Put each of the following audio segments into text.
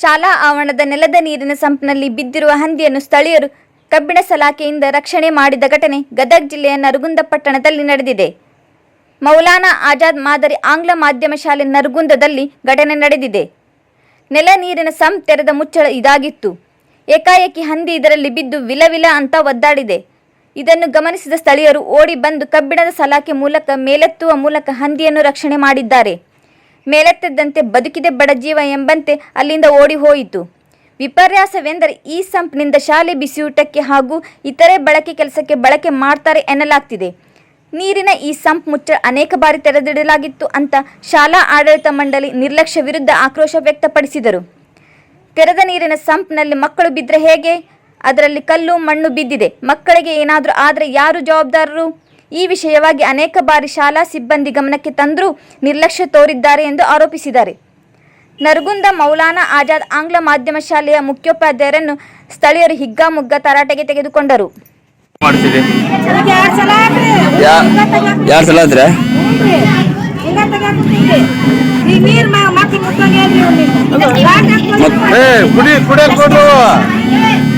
ಶಾಲಾ ಆವರಣದ ನೆಲದ ನೀರಿನ ಸಂಪ್ನಲ್ಲಿ ಬಿದ್ದಿರುವ ಹಂದಿಯನ್ನು ಸ್ಥಳೀಯರು ಕಬ್ಬಿಣ ಸಲಾಕೆಯಿಂದ ರಕ್ಷಣೆ ಮಾಡಿದ ಘಟನೆ ಗದಗ ಜಿಲ್ಲೆಯ ನರಗುಂದ ಪಟ್ಟಣದಲ್ಲಿ ನಡೆದಿದೆ. ಮೌಲಾನಾ ಆಜಾದ್ ಮಾದರಿ ಆಂಗ್ಲ ಮಾಧ್ಯಮ ಶಾಲೆ ನರಗುಂದದಲ್ಲಿ ಘಟನೆ ನಡೆದಿದೆ. ನೆಲ ನೀರಿನ ಸಂಪ್ ತೆರೆದ ಮುಚ್ಚಳ ಇದಾಗಿತ್ತು. ಏಕಾಏಕಿ ಹಂದಿ ಇದರಲ್ಲಿ ಬಿದ್ದು ವಿಲವಿಲ ಅಂತ ಒದ್ದಾಡಿದೆ. ಇದನ್ನು ಗಮನಿಸಿದ ಸ್ಥಳೀಯರು ಓಡಿ ಬಂದು ಕಬ್ಬಿಣದ ಸಲಾಖೆ ಮೂಲಕ ಮೇಲೆತ್ತುವ ಮೂಲಕ ಹಂದಿಯನ್ನು ರಕ್ಷಣೆ ಮಾಡಿದ್ದಾರೆ. ಮೇಲೆತ್ತಿದ್ದಂತೆ ಬದುಕಿದೆ ಬಡಜೀವ ಎಂಬಂತೆ ಅಲ್ಲಿಂದ ಓಡಿ ಹೋಯಿತು. ವಿಪರ್ಯಾಸವೆಂದರೆ ಈ ಸಂಪ್ನಿಂದ ಶಾಲೆ ಬಿಸಿಯೂಟಕ್ಕೆ ಹಾಗೂ ಇತರೆ ಬಳಕೆ ಕೆಲಸಕ್ಕೆ ಬಳಕೆ ಮಾಡ್ತಾರೆ ಎನ್ನಲಾಗ್ತಿದೆ. ನೀರಿನ ಈ ಸಂಪ್ ಮುಚ್ಚ ಅನೇಕ ಬಾರಿ ತೆರೆದಿಡಲಾಗಿತ್ತು ಅಂತ ಶಾಲಾ ಆಡಳಿತ ಮಂಡಳಿ ನಿರ್ಲಕ್ಷ್ಯ ವಿರುದ್ಧ ಆಕ್ರೋಶ ವ್ಯಕ್ತಪಡಿಸಿದರು. ತೆರೆದ ನೀರಿನ ಸಂಪ್ನಲ್ಲಿ ಮಕ್ಕಳು ಬಿದ್ದರೆ ಹೇಗೆ? ಅದರಲ್ಲಿ ಕಲ್ಲು ಮಣ್ಣು ಬಿದ್ದಿದೆ. ಮಕ್ಕಳಿಗೆ ಏನಾದರೂ ಆದರೆ ಯಾರು ಜವಾಬ್ದಾರರು? ಈ ವಿಷಯವಾಗಿ ಅನೇಕ ಬಾರಿ ಶಾಲಾ ಸಿಬ್ಬಂದಿ ಗಮನಕ್ಕೆ ತಂದರೂ ನಿರ್ಲಕ್ಷ್ಯ ತೋರಿದ್ದಾರೆ ಎಂದು ಆರೋಪಿಸಿದ್ದಾರೆ. ನರಗುಂದ ಮೌಲಾನಾ ಆಜಾದ್ ಆಂಗ್ಲ ಮಾಧ್ಯಮ ಶಾಲೆಯ ಮುಖ್ಯೋಪಾಧ್ಯಾಯರನ್ನು ಸ್ಥಳೀಯರು ಹಿಗ್ಗಾಮುಗ್ಗ ತರಾಟೆಗೆ ತೆಗೆದುಕೊಂಡರು.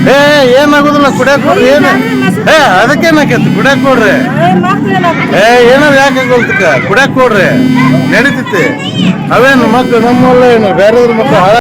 ಏ ಏನಾಗುದಿಲ್ಲ ಕುಡಿಯಕ್ ಕೊಡ್ರಿ ಏನ? ಏ ಅದಕ್ಕೇನಾಕೈತಿ ಕುಡಿಯಕ್ ಕೊಡ್ರಿ ಏ, ಏನಾದ್ರು ಯಾಕೆ ಯಾಕೆ ಕುಡಿಯಕ್ ಕೊಡ್ರಿ ನಡೀತೈತಿ. ಅವೇನು ಮಕ್ಳು ನಮ್ಮಲ್ಲ ಏನು? ಬೇರೆಯವ್ರ ಮಕ್ಕಳು ಹಾಳ